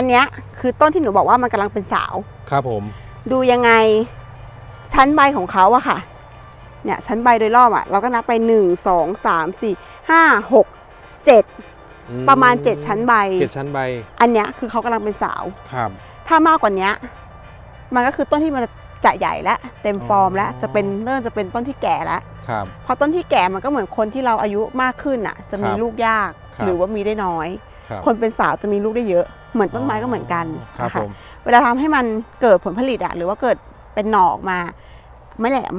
อันเนี้ยคือต้นที่หนูบอกว่ามันกำลังเป็นสาว ครับผม ดูยังไงชั้นใบของเขาอะค่ะ เนี่ยชั้นใบโดยรอบอะเราก็นับไป1 2 3 4 5 6 7อืประมาณ7ชั้นใบ เจ็ดชั้นใบอันเนี้ยคือเขากำลังเป็นสาว ครับ ถ้ามากกว่าเนี้ยมันก็คือต้นที่มันจะใหญ่แล้วเต็มฟอร์มแล้วอ๋อ จะเป็นเริ่มจะเป็นต้นที่แก่แล้วครับ พอต้นที่แก่มันก็เหมือนคนที่เราอายุมากขึ้นอะจะมีครับลูกยากครับ หรือว่ามีได้น้อย ครับ คนเป็นสาวจะมีลูกได้เยอะ เหมือนต้นไม้ก็เหมือนกันครับนะคะผมเวลาทำให้มันเกิดผลผลิตอะหรือว่าเกิดเป็นหน่อออกมา ไม่แหลม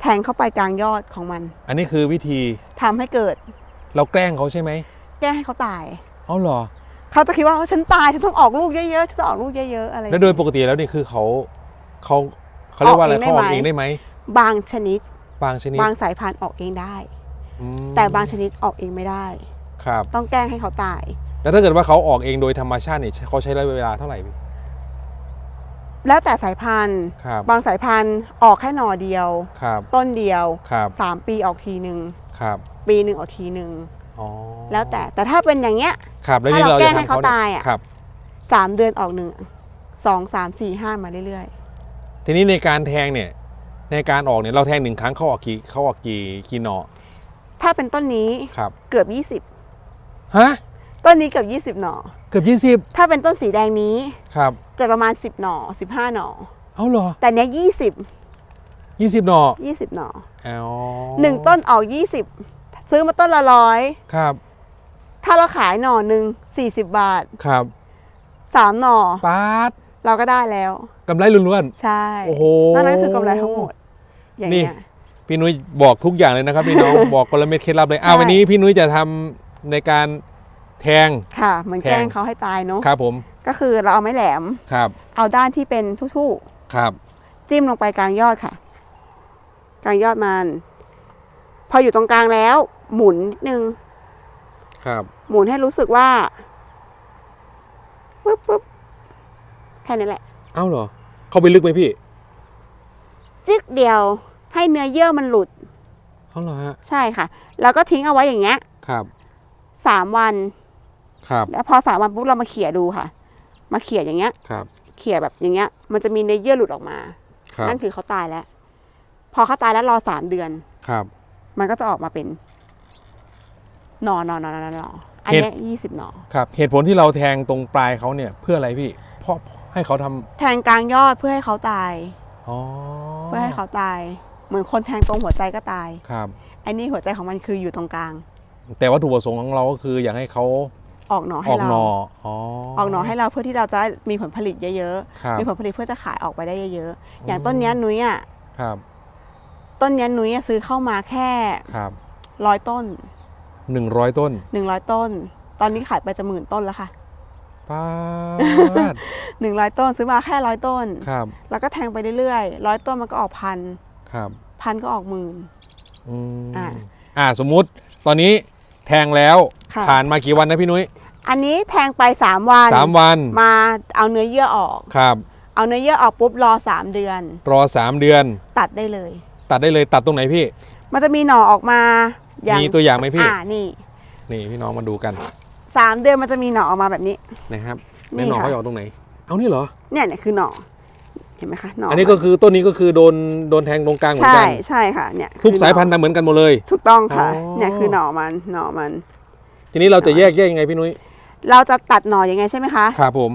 แทงเข้าไปกลางยอดของมัน อันนี้คือวิธีทำให้เกิด เราแกล้งเขาใช่ไหมแก้ให้เขาตายเอาเหรอเขาจะคิดว่าเออฉันตายฉันต้องออกลูกเยอะๆฉันต้องออกลูกเยอะๆอะไรอย่างแล้วเงี้ยโดยปกติแล้วนี่คือเขาเขาเขาเรียกว่าอะไรออกเองเขาออกได้ไหมเองได้ไหมบางชนิด บางชนิด บางสายพันธุ์ออกเองได้อืมแต่บางชนิดออกเองไม่ได้ ครับ ต้องแกล้งให้เขาตาย แล้วถ้าเกิดว่าเขาออกเองโดยธรรมชาติเนี่ยเขาใช้ระยะเวลาเท่าไหร่พี่ แล้วแต่สายพันธุ์ ครับ บางสายพันธุ์ออกแค่หน่อเดียว ครับ ต้นเดียวครับ3ปีออกทีหนึ่งครับ ปีหนึ่งออกทีหนึ่งอ๋อแล้วแต่แต่ถ้าเป็นอย่างเงี้ย ครับแล้วถ้านี่เราเราแกล้จะงให้ทำเขาเขาเนี่ยตายอะ ครับ สามเดือนออกหนึ่งสองสามสี่ห้ามาเรื่อยทีนี้ในการแทงเนี่ย ในการออกเนี่ยเราแทงหนึ่งครั้งเขาออกกี่เขาออกกี่กี่หนอๆ ถ้าเป็นต้นนี้ครับ เกือบฮะ20 ต้นนี้เกือบ20 หน่อ เกือบยี่สิบถ้าเป็นต้นสีแดงนี้ครับจะประมาณ 10 หน่อ 15 หน่อ เอาเหรอแต่เนี้ย20 ยี่สิบหนอ20 หน่ออ๋อหนึ่งต้นออก 20 ซื้อมาต้นละร้อยครับถ้าเราขายหน่อหนึ่ง40 บาท ครับ3 หน่อ ปาดเราก็ได้แล้ว กำไรล้วน ใช่โอ้โหนั่นนั่นคือกำไรทั้งหมด อย่างนี่ เงี้ย ๆพี่นุ้ยบอกทุกอย่างเลยนะครับพี่น้อง บอกกลเม็ดเคล็ดลับเลยอ้าวใช่ วันนี้พี่นุ้ยจะทำในการ แทง ค่ะ เหมือนแพงแกล้งเขาให้ตายเนาะครับผมก็คือเราเอาไม้แหลม ครับเอาด้านที่เป็นทู่ครับๆจิ้มลงไปกลางยอดค่ะ กลางยอดมัน พออยู่ตรงกลางแล้ว หมุนนิดนึง ครับหมุนให้รู้สึกว่าปึ๊บปึ๊บแค่นี้แหละ เอ้าเหรอ เข้าไปลึกไหมพี่จึ๊กเดียวให้เนื้อเยื่อมันหลุด เอ้าเหรอฮะใช่ค่ะ แล้วก็ทิ้งเอาไว้อย่างเงี้ยครับสามวัน ครับแล้วพอสามวันปุ๊บเรามาเขี่ยดูค่ะ มาเขี่ยอย่างเงี้ยครับเขี่ยแบบอย่างเงี้ย มันจะมีเนื้อเยื่อหลุดออกมา ครับนั่นคือเขาตายแล้ว พอเขาตายแล้วรอสามเดือน ครับ มันก็จะออกมาเป็นหนอหนอหนอหนอหนออันเห็ดเนี้ยี่สิบหนอ ครับ เหตุผลที่เราแทงตรงปลายเขาเนี่ยเพื่ออะไรพี่เพราะให้เขาทำแทงกลางยอดเพื่อให้เขาตาย อ๋อเพื่อให้เขาตาย เหมือนคนแทงตรงหัวใจก็ตายครับอันนี้หัวใจของมันคืออยู่ตรงกลาง แต่วัตถุประสงค์ของเราก็คืออยากให้เขา ออกหนออให้อกหนเราออ๋อออกหนอให้เราเพื่อที่เราจะมีผลผลิตเยอะครับๆมีผลผลิตเพื่อจะขายออกไปได้เยอะๆ อย่างต้นเนี้ยนุ้ยอะครับ ต้นเนี้ยนุ้ยอะซื้อเข้ามาแค่ครับร้อยต้นหนึ่งร้อยต้นหนึ่งร้อยต้น ตอนนี้ขายไปจะหมื่นต้นแล้วค่ะป้าดหนึ่งร้อยต้นซื้อมาแค่ร้อยต้นครับ แล้วก็แทงไปเรื่อยๆร้อยต้นมันก็ออกพันครับ พันก็ออกหมื่นอืมอ่าอ่าสมมุติตอนนี้ แทงแล้ว ค่ะ ผ่านมากี่วันนะพี่นุ้ยอันนี้แทงไป 3 วัน สามวัน มาเอาเนื้อเยื่อออก ครับ เอาเนื้อเยื่อออกปุ๊บรอ 3 เดือน รอสามเดือน ตัดได้เลย ตัดได้เลยตัดตรงไหนพี่ มันจะมีหน่อออกมาอย่างมีตัวอย่างไหมพี่ อ่านี่นี่พี่น้องมาดูกันสามเดือนมันจะมีหน่อออกมาแบบนี้ นะครับในนี่หน่อค่ะ เขาออกตรงไหน เอานี่เหรอ เนี่ยเนี่ยคือหน่อ เห็นไหมคะหน่ออัอันนี้ก็คือต้นนี้ก็คือโดนโดนแทงตรงกลางเหมือนใช่กัน ใช่ค่ะเนี่ยทุกคือสายพันธุ์ทำเหมือนกันหมดเลย ถูกต้องค่ะ อ๋อ เนี่ยคือหน่อมันหน่อมัน ทีนี้เราจะแยกแยกยังไงพี่นุ้ยเราจะตัดหน่อยังไงใช่ไหมคะ ครับผม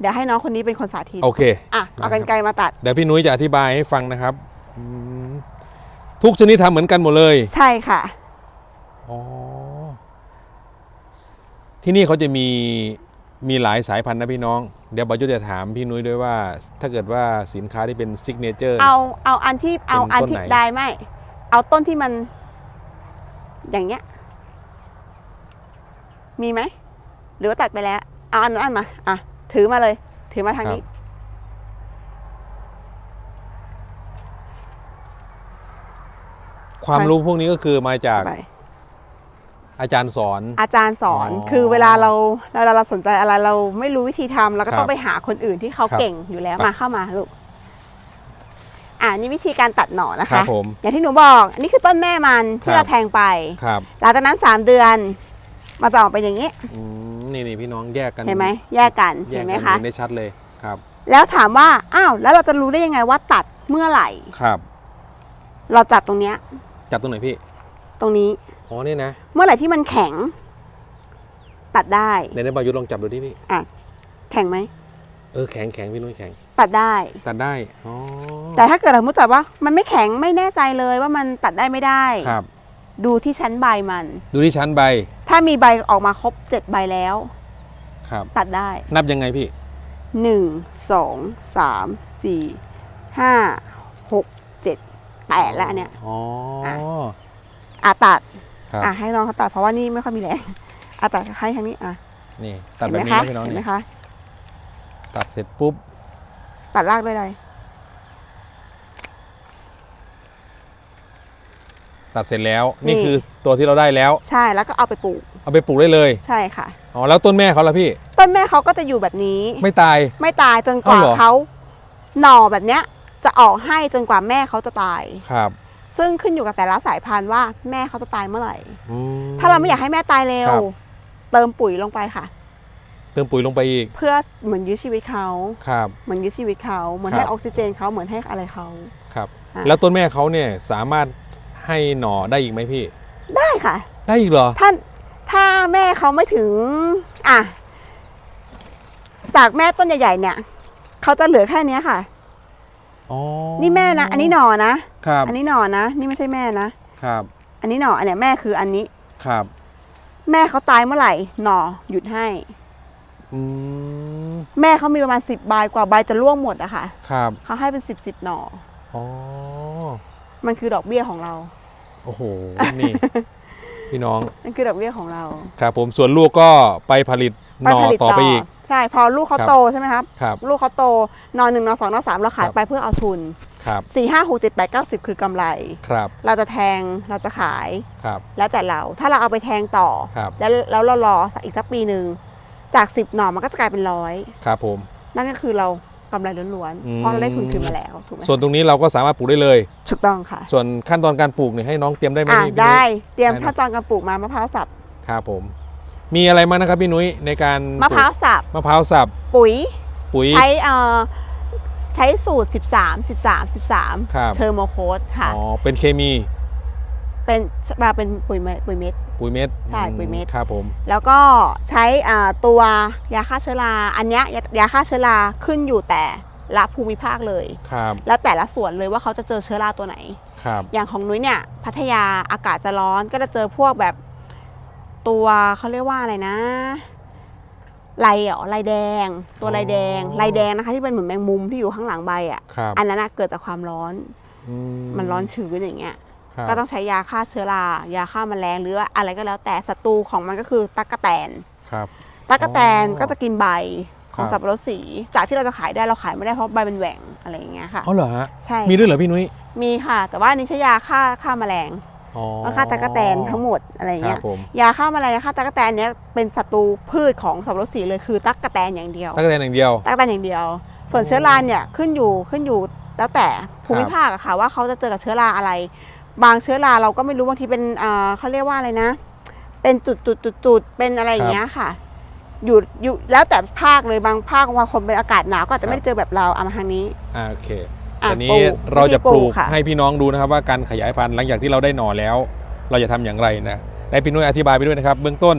เดี๋ยวให้น้องคนนี้เป็นคนสาธิต โอเค อะเอากันไกลมาตัด เดี๋ยวพี่นุ้ยจะอธิบายให้ฟังนะครับอืมทุกชนิดทำเหมือนกันหมดเลยใช่ค่ะ อ๋อที่นี่เขาจะมีมีหลายสายพันธุ์นะพี่น้อง เดี๋ยวบอยุทธจะถามพี่นุ้ยด้วยว่า ถ้าเกิดว่าสินค้าที่เป็นซิกเนเจอร์ เอาเอาอันที่เอาอันที่ต้นไหนได้ไหมเอาต้นที่มัน อย่างเงี้ย มีไหม หรือว่าตัดไปแล้วเอาอันนั้นอันมา อะ ถือมาเลย ถือมาทางนี้ ความรู้พวกนี้ก็คือมาจากไป อาจารย์สอน อาจารย์สอน อ๋อคือเวลาเราเวลาเราสนใจอะไรเราไม่รู้วิธีทำเราก็ครัต้อบงไปหาคนอื่นที่เขาครับเก่งอยู่แล้วไปมาเข้ามาลูก อ่านี่วิธีการตัดหน่อนะครัคะ บผมอย่างที่หนูบอกอันนี้คือต้นแม่มันคที่รับเราแทงไป ครับหลังจากนั้น3เดือนมาจะออกเป็นอย่างนี้ อืมนี่นี่พี่น้องแยกกันเห็นไหมแยกกันแยเห็กนไหมกันคะ เห็นได้ชัดเลยครับแล้วถามว่าอ้าวแล้วเราจะรู้ได้ยังไงว่าตัดเมื่อไหร่ ครับ เราจับตรงเนี้ย จับตรงไหนพี่ตรงนี้ อ๋อนี่นะ เมื่อไหร่ที่มันแข็ง ตัดได้ในในบายุทธลองจับดูดิพี่แข็งไหม เออแข็งแข็งพี่นุ้ยแข็ง ตัดได้ ตัดได้ อ๋อ แต่ถ้าเกิดเรามุติจับว่า มันไม่แข็งไม่แน่ใจเลยว่ามันตัดได้ไม่ได้ ครับ ดูที่ชั้นใบมัน ดูที่ชั้นใบ ถ้ามีใบออกมาครบเจ็ดใบแล้ว ครับ ตัดได้ นับยังไงพี่หนึ่งสองสามสี่ห้าหกเจ็ดแปดแล้วอันเนี่ย อ๋ออะ อะตัด ครับ อะให้น้องเขาตัดเพราะว่านี่ไม่ค่อยมีแรงอะตัดให้ทางนี้อะนี่ตัดเห็นแบไหมบนี้คะนะพี่น้องเห็นไหมนี่คะ ตัดเสร็จปุ๊บตัดรากด้วยอะไรตัดเสร็จแล้ว นี่คือตัวที่เราได้แล้ว ใช่แล้วก็เอาไปปลูกเอาไปปลูกได้เลยใช่ค่ะ อ๋อแล้วต้นแม่เขาล่ะพี่ต้นแม่เขาก็จะอยู่แบบนี้ ไม่ตาย ไม่ตายจนกว่าอ้าวเหรอ เขาหน่อแบบเนี้ย จะออกให้จนกว่าแม่เขาจะตาย ครับ ซึ่งขึ้นอยู่กับแต่ละสายพันธุ์ว่าแม่เขาจะตายเมื่อไหร่ อืม ถ้าเราไม่อยากให้แม่ตายเร็ว ครับ เติมปุ๋ยลงไปค่ะ เติมปุ๋ยลงไปอีกเพื่อเหมือนยื้อชีวิตเขา ครับ เหมือนยื้อชีวิตเขา เหมือนครับให้ออกซิเจนเขาเหมือนให้อะไรเขา ครับ อะ แล้วต้นแม่เขาเนี่ยสามารถให้หน่อได้อีกไหมพี่ ได้ค่ะ ได้อีกเหรอถ้าถ้าแม่เขาไม่ถึง อะ จากแม่ต้นใหญ่ๆเนี่ยเขาจะเหลือแค่เนี้ยค่ะ อ๋อนี่แม่นะ อันนี้หน่อนะ ครับ อันนี้หน่อนะ นี่ไม่ใช่แม่นะ ครับ อันนี้หน่ออันเนี้ยแม่คืออันนี้ ครับ แม่เขาตายเมื่อไหร่ หน่อหยุดให้ อืม แม่เขามีประมาณสิบใบกว่าใบจะร่วงหมดอะค่ะ ครับ เขาให้เป็นสิบสิบหน่อ อ๋อ มันคือดอกเบี้ยของเรา โอ้โห นี่ พี่น้อง มันคือดอกเบี้ยของเรา ครับผม ส่วนลูกก็ไปผลิตหน่อต่อไปอีก ใช่ พอลูกเขาครับโตใช่ไหมครับ ครับ ลูกเขาโตหนอหนึ่งหนอสองหนอสามเราขายครับไปเพื่อเอาทุน ครับสี่ห้าหกเจ็ดแปดเก้าสิบคือกำไร ครับ เราจะแทงเราจะขาย ครับ แล้วแต่เราถ้าเราเอาไปแทงต่อครับแล้วแล้วเรารอสักอีกสักปีหนึ่งจากสิบหน่อมันก็จะกลายเป็นร้อยครับผม นั่นก็คือเรากำไรล้วนอืๆมเพราะเราได้ทุนคืนมาแล้วถูกไหมส่วนตรงนี้เราก็สามารถปลูกได้เลยถูกต้องค่ะ ส่วนขั้นตอนการปลูกเนี่ยให้น้องเตรียมได้ไหมอะพี่พี่นุ้ยได้เตรียมได้นะขั้นตอนการปลูกมามะพร้าวสับครับผม มีอะไรบ้างนะครับพี่นุ้ยในการมะพร้าวสับปลูกมะพร้าวสับปุ๋ย ปุ๋ยใช้เอ่อ ใช้สูตร 13 13 13ครับเทอร์โมโคดค่ะ อ๋อ เป็นเคมี เป็นมาเป็นปุ๋ยเม็ดปุ๋ยเม็ด ปุ๋ยเม็ดใช่ปุ๋ยเม็ด ครับผม แล้วก็ใช้อ่าตัวยาฆ่าเชื้อรา อันเนี้ยยายาฆ่าเชื้อราขึ้นอยู่แต่ละภูมิภาคเลย ครับ แล้วแต่ละส่วนเลยว่าเขาจะเจอเชื้อราตัวไหน ครับ อย่างของนุ้ยเนี่ยพัทยาอากาศจะร้อนก็จะเจอพวกแบบตัวเขาเรียกว่าอะไรนะ ลายเหรอลายแดง ตัวลายแดงลายแดงนะคะ ที่เป็นเหมือนแมงมุมที่อยู่ข้างหลังใบอะครับอันนั้นนะเกิดจากความร้อนอืมันร้อนชื้นอย่างเงี้ยครับก็ต้องใช้ยาฆ่าเชื้อรายาฆ่าแมลงหรือว่าอะไรก็แล้วแต่ศัตรูของมันก็คือตั๊กแตนครับตั๊กแตนอ๋อก็จะกินใบของครับสับปะรดสี จากที่เราจะขายได้เราขายไม่ได้เพราะใบมันแหว่งอะไรอย่างเงี้ยค่ะอ๋อเหรอฮะใช่มีด้วยเหรอพี่นุ้ยมีค่ะ แต่ว่าอันนี้ใช้ยาฆ่าฆ่าแมลง อ๋อแล้วฆ่าตั๊กแตนทั้งหมดอะไรอย่างครัเงี้บยผมยาฆ่าแมลงยาฆ่าตั๊กแตนเนี้ยเป็นศัตรูพืชของสับปะรดสีเลยคือตั๊กแตนอย่างเดียวตั้งแต่อย่างเดียวตั๊กแตนอย่างเดียว ส่วนเชื้อราเนี่ยขึ้นอยู่ขึ้นอยู่แล้วแต่ภูมิภาคอะค่ะว่าเขาจะเจอกับเชื้อราอะไร บางเชื้อราเราก็ไม่รู้บางทีเป็นเอ่อเขาเรียกว่าอะไรนะ เป็นจุดจุดจุดจุดเป็นอะไรอย่างเงี้ยค่ะอยู่อยู่แล้วแต่ภาคเลยบางภาคบางคนเป็นอากาศหนาวก็อาจจะไม่ได้เจอแบบเราเอามาทางนี้อ่าโอเค อะตอนนี้ปลูกเราจะปลูกวิธีปลูกค่ะ ให้พี่น้องดูนะครับว่าการขยายพันธุ์หลังจากที่เราได้หน่อแล้ว เราจะทำอย่างไรนะได้พี่นุ้ยอธิบายไปด้วยนะครับ เบื้องต้น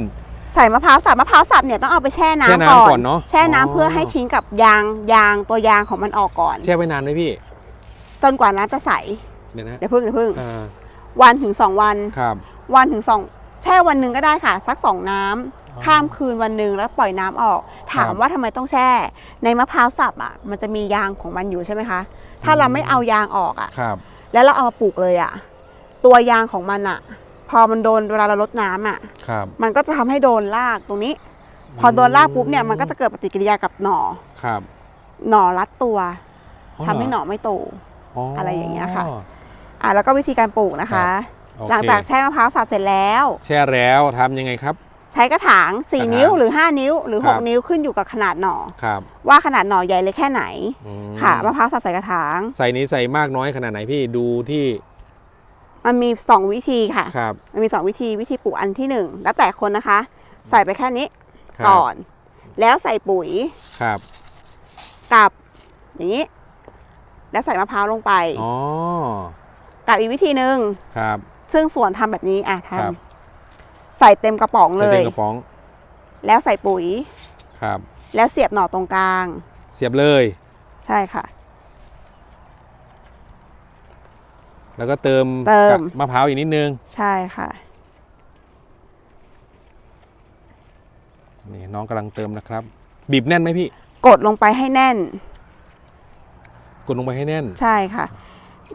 ใส่มะพร้าวสับมะพร้าวสับเนี่ยต้องเอาไปแช่น้ำแช่น้ำก่อนก่อนเนอะแช่น้ำอ๋อเพื่อให้ทิ้งกับยางยางตัวยางของมันออกก่อน แช่ไว้นานไหมพี่จนกว่าน้ำจะใสเดี๋ยวนะเดี๋ยวพึ่งเดี๋ยวพึ่งอ่าวันถึงสองวัน ครับ วันถึงสองแช่วันหนึ่งก็ได้ค่ะ สักสองน้ำข้ามคืนวันหนึ่งแล้วปล่อยน้ำออก ถามว่าทำไมต้องแช่ ในมะพร้าวสับอะ มันจะมียางของมันอยู่ใช่ไหมคะ ถ้าเราไม่เอายางออกอะ ครับ แล้วเราเอามาปลูกเลยอะ ตัวยางของมันอะ พอมันโดนเวลาเราลดน้ำอะ ครับ มันก็จะทำให้โดนรากตรงนี้ พอโดนรากปุ๊บเนี่ยมันก็จะเกิดปฏิกิริยากับหน่อ ครับหน่อรัดตัวอ๋อทำให้หเรน่อไม่โต อะไรอย่างเงี้ยค่ะ อะแล้วก็วิธีการปลูกนะคะโอเคหลังจากแช่มะพร้าวสับเสร็จแล้ว แช่แล้วทำยังไงครับ ใช้กระถางกระถาง 4 นิ้วหรือ 5 นิ้ว หรือ ครับ 6 นิ้วขึ้นอยู่กับขนาดหน่อ ครับว่าขนาดหน่อใหญ่เล็กแค่ไหนอืมค่ะมะพร้าวสับใส่กระถาง ใส่นี้ใส่มากน้อยขนาดไหนพี่ดูที่มันมี 2 วิธีค่ะ ครับมันมี 2 วิธีวิธีปลูกอันที่ 1 แล้วแต่คนนะคะ ใส่ไปแค่นี้ครับก่อนแล้วใส่ปุ๋ยครับกับอย่างนี้ แล้วใส่มะพร้าวลงไป อ๋อกับอีกวิธีหนึ่งครับ ซึ่งส่วนทำแบบนี้อะทครับำ ใส่เต็มกระป๋องเลใส่ย เต็มกระป๋องแล้วใส่ปุ๋ย ครับ แล้วเสียบหน่อตรงกลาง เสียบเลย ใช่ค่ะ แล้วก็เติมเติม กับมะพร้าวอีกนิดนึงใช่ค่ะ นี่น้องกำลังเติมนะครับ บีบแน่นไหมพี่กดลงไปให้แน่น กดลงไปให้แน่น ใช่ค่ะ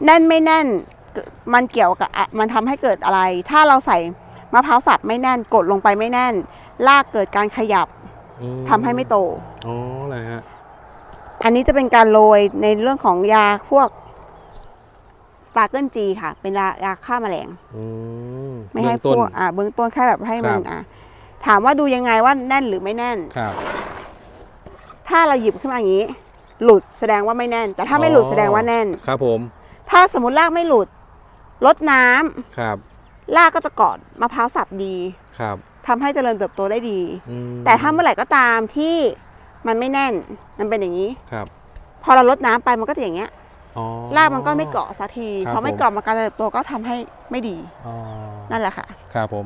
แน่นไม่แน่นเกิดมันเกี่ยวกับอะมันทำให้เกิดอะไร ถ้าเราใส่ มะพร้าวสับไม่แน่นกดลงไปไม่แน่นลากเกิดการขยับอืมทำให้ไม่โต อ๋ออะไรฮะอันนี้จะเป็นการโรยในเรื่องของยาพวกสตาร์เกิลจีค่ะ เป็นยายาฆ่าแมลง อืมไม่ให้พเบื้องต้นวกอ่าเบื้องต้นแค่แบบให้มันครับ อะถามว่าดูยังไงว่าแน่นหรือไม่แน่น ครับ ถ้าเราหยิบขึ้นมาอย่างนี้ หลุดแสดงว่าไม่แน่น แต่ถ้าไม่หลุดแสดงว่าแน่น ครับผมถ้าสมมติรากไม่หลุดลดน้ำครับ รากก็จะเกาะมะพร้าวสับดีครับทำให้เจริญเติบโตได้ดี อืมแต่ถ้าเมื่อไหร่ก็ตามที่มันไม่แน่นมันเป็นอย่างนี้ ครับพอเราลดน้ำไปมันก็จะอย่างเงี้ยอ๋อ รากมันก็ไม่เกาะสักทีครับพอไม่ผม เกาะมาการเติบโตก็ทำให้ไม่ดีอ๋อนั่นแหละค่ะ ครับผม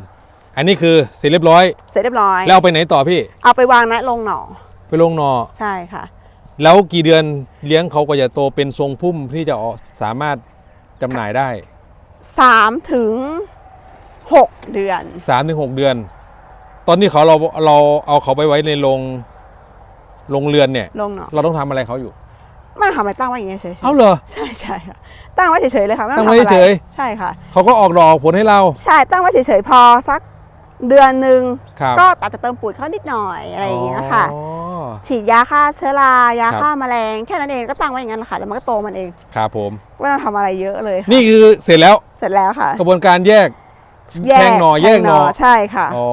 อันนี้คือเสร็จเรียบร้อย เสร็จเรียบร้อย แล้วเอาไปไหนต่อพี่ เอาไปวางนะลงหน่อไปลงหนอ ใช่ค่ะ แล้วกี่เดือนเลี้ยงเขาก็จะโตเป็นทรงพุ่มที่จะออกสามารถจำหน่ายได้ สามถึง หกเดือน3-6เดือน ตอนที่เขาเราเราเอาเขาไปไว้ในโรงโรงเรือนเนี่ย ลงหน่อเราต้องทำอะไรเขาอยู่ ไม่ทำอะไรตั้งไว้อย่างเงี้ยเฉยๆ เอาเหรอ ใช่ใช่ค่ะ ตั้งไว้เฉยๆเลยค่ะม่ตั้งทำไว้อะไรเฉย ใช่ค่ะ เขาก็ออกดอกออกผลให้เราใช่ตั้งไว้เฉยๆพอสักเดือนหนึ่งครับก็อาจจะเติมปุ๋ยเข้านิดหน่อยอะไรอย่างเงี้ยค่ะ อ๋อ ฉีดยาฆ่าเชื้อรายาครับ ฆ่าแมลงแค่นั้นเองก็ตั้งไว้อย่างนั้นแหละค่ะแล้วมันก็โตมันเองครับผม ไม่ต้องทำอะไรเยอะเลยค่ะนี่คือเสร็จแล้วเสร็จแล้วค่ะ กระบวนการแยก แทงหน่อแยกหน่อใช่ค่ะอ๋อ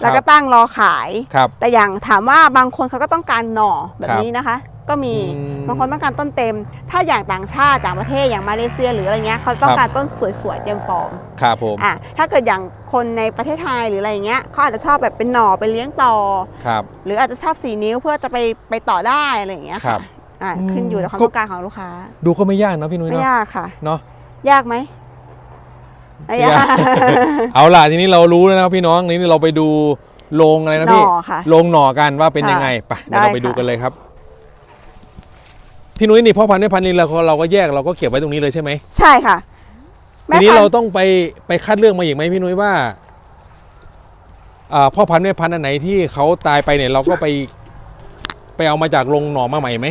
คแล้วรัก็บตั้งรอขายครับแต่อย่างถามว่าบางคนเขาก็ต้องการหน่อแบบครับนี้นะคะ ก็มีอืมบางคนต้องการต้นเต็ม ถ้าอย่างต่างชาติต่างประเทศอย่างมาเลเซียหรืออะไรเงี้ยเขาต้องการต้นสวยๆเต็มฟอร์มครับผมอะถ้าเกิดอย่างคนในประเทศไทยหรืออะไรเงี้ยเขาอาจจะชอบแบบเป็นหน่อไปเลี้ยงต่อครับหรืออาจจะชอบสีนิ้วเพื่อจะไปไปต่อได้อะไรอย่างเงี้ยครัค่ะบอะอืมขึ้นอยู่กับความก็ต้องการของลูกค้า ดูก็ไม่ยากเนอะพี่นุ้ยไม่เนาะยากค่ะเนาะยากไหมไม่ยาก เอาล่ะทีนี้เรารู้แล้วนะครับพี่น้องนี่เราไปดูโรงอะไรนะหน่พี่อค่ะโรงหน่อกันว่าเป็นค่ะยังไงไปเดี๋ยวเราได้ไปดูค่ะกันเลยครับพี่นุ้ยนี่พ่อพันธุ์แม่พันธุ์นี่เราก็เราก็แยกเราก็เก็บไว้ตรงนี้เลยใช่ไหมใช่ค่ะทีนี้พัเราธุ์ต้องไปไปคัดเลือกมาอีกไหมพี่นุ้ยว่าอ่าพ่อพันธุ์แม่พันธุ์อันไหนที่เขาตายไปเนี่ยเราก็ไป ไปเอามาจากโรงหน่อมาใหม่ไหม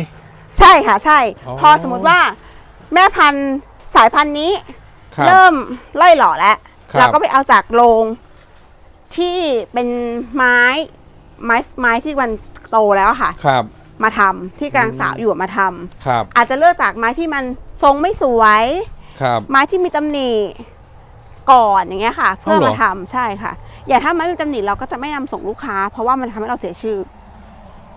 ใช่ค่ะ ใช่อ๋อพอสมมติว่า แม่พันธุ์สายพันธุ์นี้ ครับเริ่มล่อยหล่อแล้วครับ เราก็ไปเอาจากโรงที่เป็นไม้ไม้ไม้ที่มันโตแล้วอะค่ะ ครับ มาทำที่กำลังสาวอยู่อะมาทำครับ อาจจะเลือกจากไม้ที่มันทรงไม่สวย ครับ ไม้ที่มีตำหนิก่อนอย่างเงี้ยค่ะ เพื่อเอาเหรอมาทำใช่ค่ะ อย่างถ้าไม้มีตำหนิเราก็จะไม่นำส่งลูกค้า เพราะว่ามันทำให้เราเสียชื่อ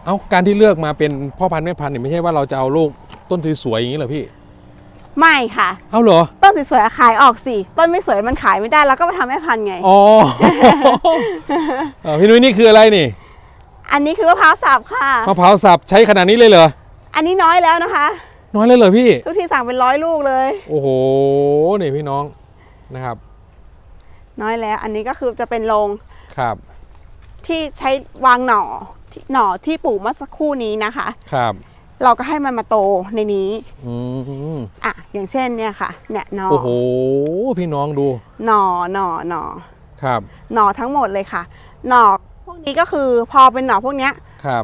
เอาการที่เลือกมาเป็นพ่อพันธุ์แม่พันธุ์เนี่ยไม่ใช่ว่าเราจะเอาลูกต้นสวยๆอย่างนี้เหรอพี่ ไม่ค่ะ เอาเหรอ ต้นสวยๆขายออกสิ ต้นไม่สวยมันขายไม่ได้เราก็มาทำให้พันธุ์ไง อ๋อ เออพี่นุ้ยนี่คืออะไรนี่อันนี้คือมะพร้าวสับค่ะ มะพร้าวสับใช้ขนาดนี้เลยเหรอ อันนี้น้อยแล้วนะคะ น้อยเลยเหรอพี่ ทุกทีสั่งเป็นร้อยลูกเลย โอ้โห นี่พี่น้องนะครับ น้อยแล้ว อันนี้ก็คือจะเป็นโรงครับ ที่ใช้วางหน่อที่หน่อที่ปลูกเมื่อสักครู่นี้นะคะ ครับ เราก็ให้มันมาโตในนี้อืมอะอย่างเช่นเนี่ยค่ะ เนี่ยหน่อโอ้โหพี่น้องดูหน่อหน่อหน่อครับ หน่อทั้งหมดเลยค่ะ หน่อพวกนี้ก็คือพอเป็นหน่อพวกเนี้ยครับ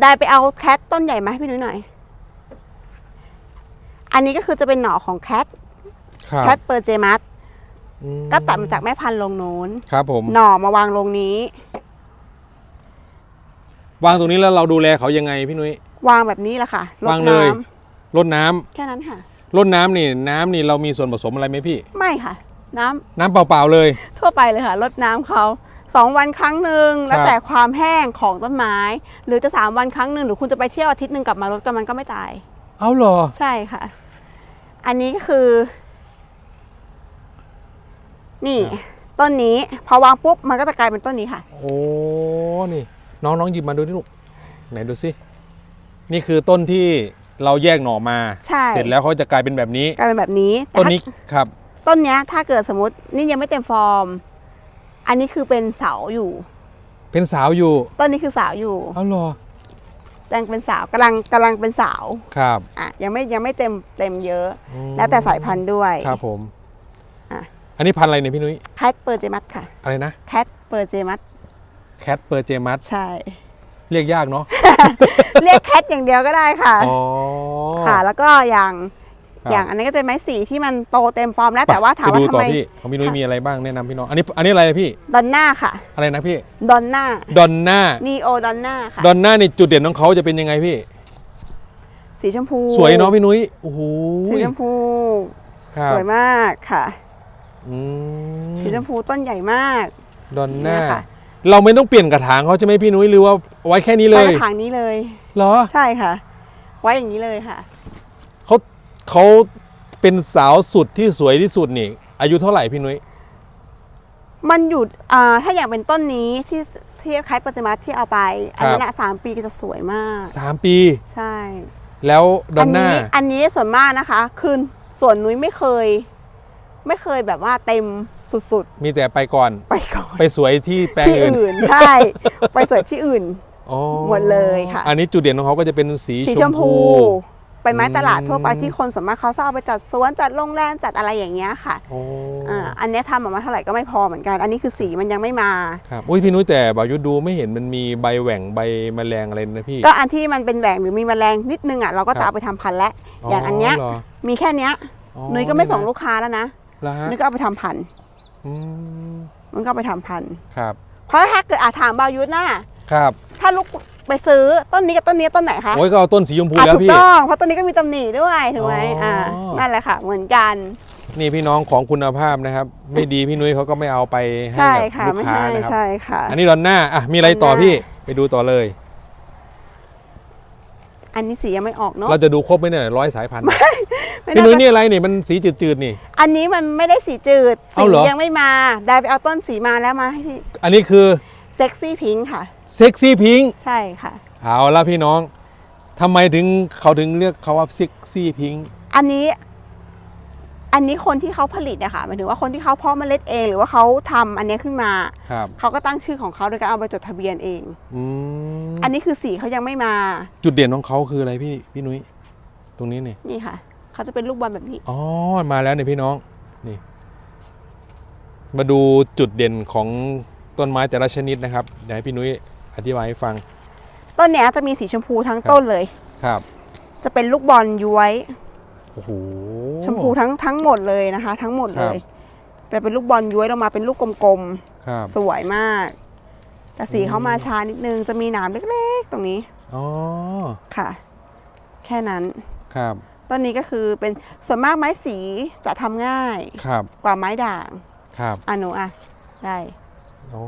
ได้ไปเอาแคทต้นใหญ่มาให้พี่นุ้ยหน่อย อันนี้ก็คือจะเป็นหน่อของแคทครับแคทเปอร์เจมัสอืมก็ตัดมาจากแม่พันธุ์ลงนู้นครับผมหน่อมาวางลงนี้ วางตรงนี้แล้วเราดูแลเขายังไงพี่นุ้ย วางแบบนี้แหละค่ะรดวางเลยน้ำรดน้ำแค่นั้นค่ะรดน้ำนี่น้ำนี่เรามีส่วนผสมอะไรไหมพี่ ไม่ค่ะ น้ำน้ำเปล่าๆเลย ทั่วไปเลยค่ะรดน้ำเขาสองวันครั้งหนึ่งแล้วครับแต่ความแห้งของต้นไม้ หรือจะสามวันครั้งหนึ่งหรือคุณจะไปเที่ยวอาทิตย์หนึ่งกลับมารดกันมันก็ไม่ตาย เอาเหรอ ใช่ค่ะ อันนี้ก็คือ นี่ ต้นนี้พอวางปุ๊บมันก็จะกลายเป็นต้นนี้ค่ะ โอ้นี่ น้องน้องหยิบมาดูที่ลูกไหนดูสิ นี่คือต้นที่เราแยกหน่อมา ใช่ เสร็จแล้วเขาจะกลายเป็นแบบนี้ กลายเป็นแบบนี้แต่ต้นถ้านี้ครับต้นเนี้ยถ้าเกิดสมมตินี่ยังไม่เต็มฟอร์ม อันนี้คือเป็นเสาอยู่ เป็นสาวอยู่ต้นนี้คือสาวอยู่เอาเหรอยังเป็นสาวกำลังกำลังเป็นสาวครับอะยังไม่ยังไม่เต็มเต็มเยอะ อืมแล้วแต่สายพันธุ์ด้วย ครับผมอะ อันนี้พันธุ์อะไรเนี่ยพี่นุ้ยแคทเปอร์เจมัสค่ะอะไรนะแคทเปอร์เจมัสแคทเปอร์เจมัสใช่ เรียกยากเนาะ เรียกแคทอย่างเดียวก็ได้ค่ะอ๋อ ค่ะ แล้วก็อย่างครับ อย่างอันนี้ก็จะเป็นไม้สีที่มันโตเต็มฟอร์มแล้วแต่ว่าถามไปว่าดูทำต่อไมพี่ของพี่นุ้ยค่ะมีอะไรบ้างแนะนำพี่น้อง อันนี้อันนี้อะไรนะพี่ ดอนน่าค่ะอะไรนะพี่ ดอนน่าดอนน่า นีโอดอนน่าค่ะดอนน่านี่จุดเด่นของเขาจะเป็นยังไงพี่ สีชมพูสวยเนาะพี่นุ้ย โอ้โห สีชมพูครับ สวยมากค่ะ อืมสีชมพูต้นใหญ่มาก ดอนน่า เนี่ยค่ะ เราไม่ต้องเปลี่ยนกระถางเขาใช่ไหมพี่นุ้ยหรือว่าไว้แค่นี้เลไปยกระถางนี้เลย เหรอใช่ค่ะ ไว้อย่างนี้เลยค่ะ เขาเขาเป็นสาวสุดที่สวยที่สุดนี่ อายุเท่าไหร่พี่นุ้ยมันอยู่อ่าถ้าอย่างเป็นต้นนี้ที่ที่คล้ายปัจจมัสที่เอาไป อันนี้นะสามปีก็จะสวยมาก สามปี ใช่แล้วดอนน่าอันนี้ส่วนมากนะคะ คือส่วนนุ้ยไม่เคย ไม่เคยแบบว่าเต็ม สุดมีแต่ไปก่อน ๆ ไปก่อนไปสวยที่แปลงที่อื่นอื่นใช่ไปสวยที่อื่น อ๋อหมดเลยค่ะ อันนี้จุดเด่นของเขาก็จะเป็นสี สีชชมมพูพูเป็นไม้ตลาดทั่วไปอืมที่คนส่วนมากเขาชอบเอาไปจัดสวนจัดโรงแรมจัดอะไรอย่างเงี้ยค่ะโอ้อ่าอันเนี้ยทำออกมาเท่าไหร่ก็ไม่พอเหมือนกัน อันนี้คือสีมันยังไม่มา ครับอุ้ยพี่นุ้ยแต่บายุดูไม่เห็นมันมีใบแหว่งใบแมลงอะไรนะพี่ ก็อันที่มันเป็นแหว่งหรือมีแมลงนิดนึงอะเราก็ครัจะบเอาไปทำพันธุ์และ อย่างอันเนี้ยหรอมีแค่เนี้ยอ๋อนุ้ยก็ไม่ส่งะลูกค้าแล้วนะ เหรอฮะนุ้ยก็เอาไปทำพันธุ์อื มมันก็เอาไปทำพันธุ์ครับ เพราะถ้าเกิดอาถามบายุทธน่ะครับ ถ้าลูกไปซื้อต้นนี้กับต้นนี้ต้นไหนคะโอ้ยก็เอาต้นสีชมพูอะแล้วถูกพี่ต้องเพราะต้นนี้ก็มีตำหนิด้วยถูกไหมอ๋ออ่อ่านั่นแหละค่ะ เหมือนกัน นี่พี่น้องของคุณภาพนะครับ ไม่ดีพี่นุ้ยเขาก็ไม่เอาไปให้ใช่กับค่ะลูกไม่ค้าใช่นะครับใช่ค่ะอันนี้ดอนหน้าอะมีอะไรต่อดอนหน้าพี่ไปดูต่อเลย อันนี้สียังไม่ออกเนาะเราจะดูครบไหมเนี่ยร้อยสายพันธุ์ไม่พี่น่านุ้ยจะนี่อะไรนี่มันสีจืดๆนี่ อันนี้มันไม่ได้สีจืดสีเอาเหรอยังไม่มาได้ไปเอาต้นสีมาแล้วมาให้พี่อันนี้คือเซ็กซี่พิงค์ค่ะเซ็กซี่พิงใช่ค่ะเอาละพี่น้องทำไมถึงเขาถึงเรียกเขาว่าเซ็กซี่พิงอันนี้ อันนี้คนที่เขาผลิตอะค่ะหมายถึงว่าคนที่เขาเพาะเมล็ดเอง หรือว่าเขาทำอันเนี้ยขึ้นมา ครับเขาก็ตั้งชื่อของเขาโดยการเอาไปจดทะเบียนเอง อืมอันนี้คือสีเขายังไม่มา จุดเด่นของเขาคืออะไรพี่พี่นุ้ยตรงนี้นี่นี่ค่ะ เขาจะเป็นลูกบอลแบบนี้ อ๋อมาแล้วเนี่ยพี่น้องนี่ มาดูจุดเด่นของต้นไม้แต่ละชนิดนะครับเดี๋ยวให้พี่นุ้ยอธิบายให้ฟังต้นเนี้ยจะมีสีชมพูทั้งต้นเลย ครับ จะเป็นลูกบอลย้วย โอ้โหชมพูทั้งทั้งหมดเลยนะคะ ทั้งหมดเลยแต่เป็นลูกบอลย้วยลงมาเป็นลูกกลมครับๆสวยมาก แต่สีเขามาช้านิดนึงจะมีหนามเล็กๆตรงนี้อ๋อค่ะ แค่นั้นครับต้นนี้ก็คือเป็นส่วนมากไม้สีจะทำง่ายครับกว่าไม้ด่างครับอะหนูอะได้โอ้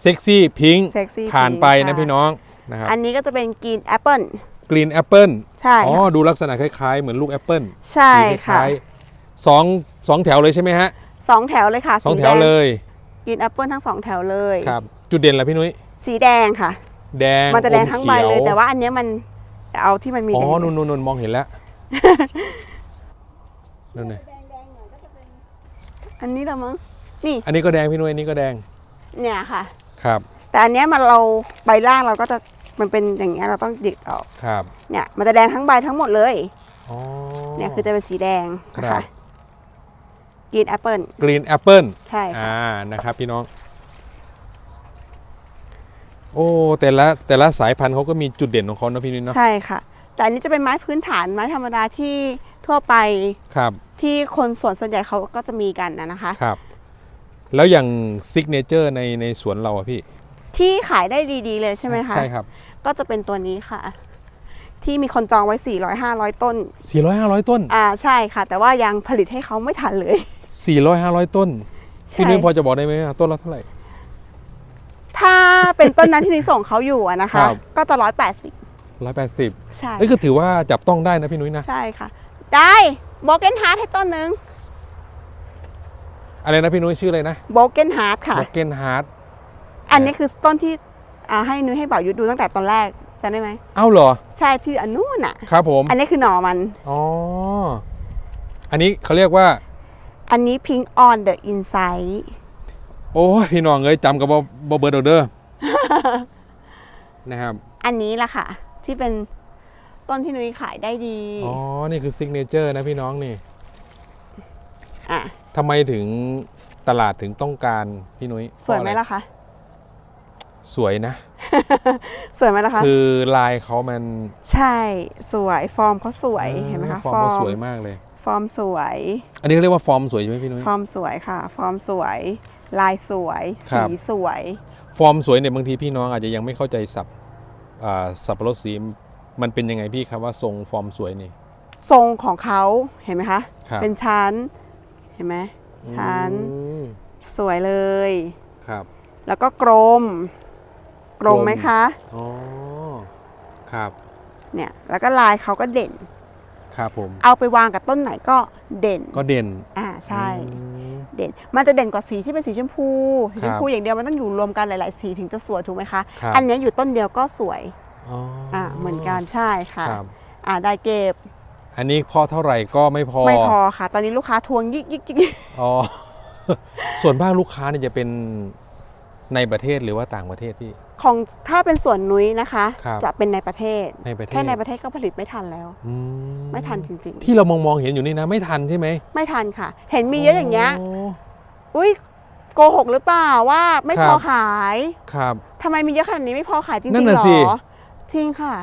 เซ็กซี่พิง Sexy ผ่านไป Pink นะค่ะพี่น้องนะครับอันนี้ก็จะเป็นกรีนแอปเปิล กรีนแอปเปิลใช่อ๋อค่ะดูลักษณะคล้ายๆ เหมือนลูกแอปเปิลใช่สีคค่ะล้ายๆสองสองแถวเลยใช่ไหมฮะสองแถวเลยค่ะสองสีแถแดวงเลยกรีนแอปเปิลทั้งสองแถวเลยครับจุดเด่นละพี่นุ้ยสีแดงค่ะ แดงมันจะแดงอทั้งใบขีเลย แต่ว่าอันเนี้ยมันเอาที่มันมีอ๋อแดงนุ่นนุ่นนุ่นมองเห็นแล้วนั่นไงอันนี้ละมั้งนี่ อันนี้ก็แดงพี่นุ้ยอันนี้ก็แดง เนี่ยค่ะ ครับ แต่อันเนี้ยมันเราใบล่างเราก็จะ มันเป็นอย่างเงี้ยเราต้องดิดออกครับเนี่ยมันจะแดงทั้งใบทั้งหมดเลยอ๋อเนี่ยคือจะเป็นสีแดงนะครัคะบกรีนแอปเปิลกรีนแอปเปิลใช่ค่ะอ่านะครับพี่น้อง โอ้แต่ละแต่ละสายพันธุ์เขาก็มีจุดเด่นของเขานะพี่นุ้ยเนาะใช่ค่ะ แต่อันนี้จะเป็นไม้พื้นฐานไม้ธรรมดาที่ทั่วไปครับที่คนสวนส่วนใหญ่เขาก็จะมีกันนะนะคะครับ แล้วอย่างซิกเนเจอร์ในในสวนเราอะพี่ ที่ขายได้ดีๆเลยใช่ไหมคะใช่ครับ ก็จะเป็นตัวนี้ค่ะ ที่มีคนจองไว้ 400 500 ต้น 400 500 ต้น อ่าใช่ค่ะ แต่ว่ายังผลิตให้เขาไม่ทันเลย 400 500 ต้นพี่ใช่นุ้ยพอจะบอกได้ไหมว่าต้นละเท่าไหร่ ถ้าเป็นต้นนั้นที่นิส่งเขาอยู่อะนะคะ ครับ ก็จะร้อยแปดสิบ180ใช่เอ้ยก็ถือว่าจับต้องได้นะพี่นุ้ยนะ ใช่ค่ะ ได้โบเกนฮาร์ดให้ต้นหนึ่งอะไรนะพี่นุ้ยชื่ออะไรนะโบเกนฮาร์ดค่ะบ็อกเกนฮาร์ดอันนี้คือต้นที่ อ่าให้นุ้ยให้บ่าวยุทธดูตั้งแต่ตอนแรกจำได้ไหมเอ้าเหรอ ใช่ที่อันนู้นอะ ครับผม อันนี้คือหน่อมัน อ๋อ อันนี้เขาเรียกว่า อันนี้ pink on the inside โอ้ยพี่น้องเอ้ยจำกับบ่เบิร์ดเด้อนะครับ อันนี้แหละค่ะ ที่เป็นต้นที่นุ้ยขายได้ดี อ๋อ นี่คือซิกเนเจอร์นะพี่น้องนี่อะทำไมถึงตลาดถึงต้องการพี่นุ้ยสวยไหมเพราะอรล่ะคะ สวยนะ สวยไหมล่ะคะ คือลายเขามันใช่สวยฟอร์มเขาสวยเห็นไหมคะฟอร์มเขาสวยมากเลย ฟอร์มสวย อันนี้เขาเรียกว่าฟอร์มสวยใช่ไหมพี่นุ้ยฟอร์มสวยค่ะ ฟอร์มสวย ลายสวยครัสีบสวย ฟอร์มสวยเนี่ยบางทีพี่น้องอาจจะยังไม่เข้าใจสับอ่าสับปะรดสีมันเป็นยังไงพี่ครับว่าทรงฟอร์มสวยนี่ ทรงของเขาเห็นไหมคะครับเป็นชั้นเห็นไหมชั้นอืมสวยเลยครับ แล้วก็กลม กลมกลมไหมคะอ๋อครับเนี่ยแล้วก็ลายเขาก็เด่น ครับผม เอาไปวางกับต้นไหนก็เด่นก็เด่นอ่าใช่อืมเด่น มันจะเด่นกว่าสีที่เป็นสีชมพูสีครัชบมพูอย่างเดียวมันต้องอยู่รวมกันหลาย ๆ สีถึงจะสวยถูกไหมคะครับอันเนี้ยอยู่ต้นเดียวก็สวยอ๋ออ่าเหมือนกันใช่ค่ะครับอ่าได้เก็บ อันนี้พอเท่าไหร่ก็ไม่พอไม่พอค่ะ ตอนนี้ลูกค้าทวงยิกยิกยิกยิกอ๋อส่วนมากลูกค้าเนี่ยจะเป็นในประเทศหรือว่าต่างประเทศพี่ ของถ้าเป็นส่วนนุ้ยนะคะ ครับจะเป็นในประเทศในประเทศ แค่ในประเทศก็ผลิตไม่ทันแล้ว อืไม่ทันจริงที่เรามองมองๆเห็นอยู่นี่นะไม่ทันใช่ไหมๆ ไม่ทันค่ะ เห็นมีเยอะอย่างเงี้ยโอุ้ยโกหกหรือเปล่าว่าไม่ครับพอขายครับ ทำไมมีเยอะขนาดนี้ไม่พอขายจริงๆนั่นเหน่ะรสิอจริงค่ะ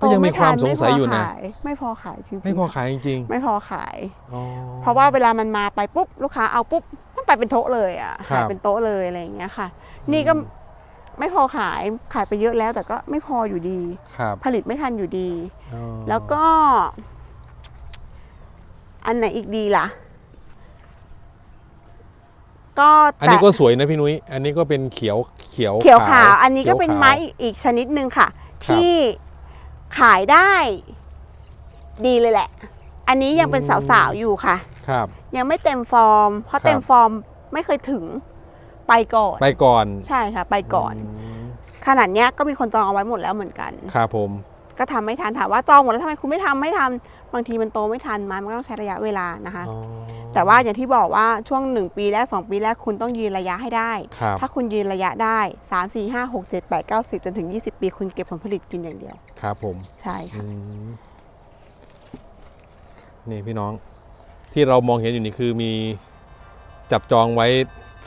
ก็ยังมีความสงสัยอยู่นะ ไม่พอขายจริงๆไม่พอขายจริงไม่พอขาย ๆอ๋อ เพราะว่าเวลามันมาไปปุ๊บลูกค้าเอาปุ๊บมันไปเป็นโต๊ะเลยอะครับ ขายเป็นโต๊ะเลยอะไรอย่างเงี้ยค่ะ นี่ก็ ไม่พอขายขายไปเยอะแล้ว แต่ก็ไม่พออยู่ดี ครับผลิตไม่ทันอยู่ดี อ๋อแล้วก็ อันไหนอีกดีล่ะ ก็อันแต่นี้ก็สวยนะพี่นุ้ย อันนี้ก็เป็นเขียวเขียวเขียวขาว อันนี้ก็เป็นขียวขาวไม้อีกอีกชนิดหนึ่งค่ะ ครับที่ขายได้ ดีเลยแหละ อันนี้ยังเป็นสาวๆอยู่ค่ะ ครับ ยังไม่เต็มฟอร์ม เพราะครับเต็มฟอร์มไม่เคยถึง ไปก่อนไปก่อนใช่ค่ะ ไปก่อนมขนาดเนี้ยก็มีคนจองเอาไว้หมดแล้วเหมือนกัน ครับผม ก็ทำไม่ทันถามว่าจองหมดแล้วทำไมคุณไม่ทำไม่ทำบางทีมันโตไม่ทันมันมันก็ต้องใช้ระยะเวลานะคะ อ๋อแต่ว่าอย่างที่บอกว่าช่วง 1 ปีแรก2ปีแรกคุณต้องยืนระยะให้ได้ ครับถ้าคุณยืนระยะได้ 3 4 5 6 7 8 9 10 จนถึง 20 ปีคุณเก็บผลผลิตกินอย่างเดียว ครับผม ใช่ค่ะ อืมนี่พี่น้องที่เรามองเห็นอยู่นี่คือมีจับจองไว้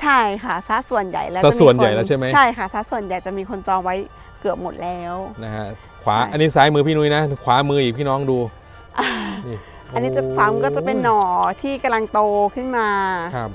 ใช่ค่ะซะส่วนใหญ่แล้วซะจะมีส่วนใหญ่คนแล้วใช่ไหม ใช่ค่ะซะส่วนใหญ่จะมีคนจองไว้เกือบหมดแล้ว นะฮะขวาใช่ อันนี้ซ้ายมือพี่นุ้ยนะ ขวามืออีกพี่น้องดูนี่อันนี้จะฟังก็จะเป็นหน่อที่กำลังโตขึ้นมา ครับ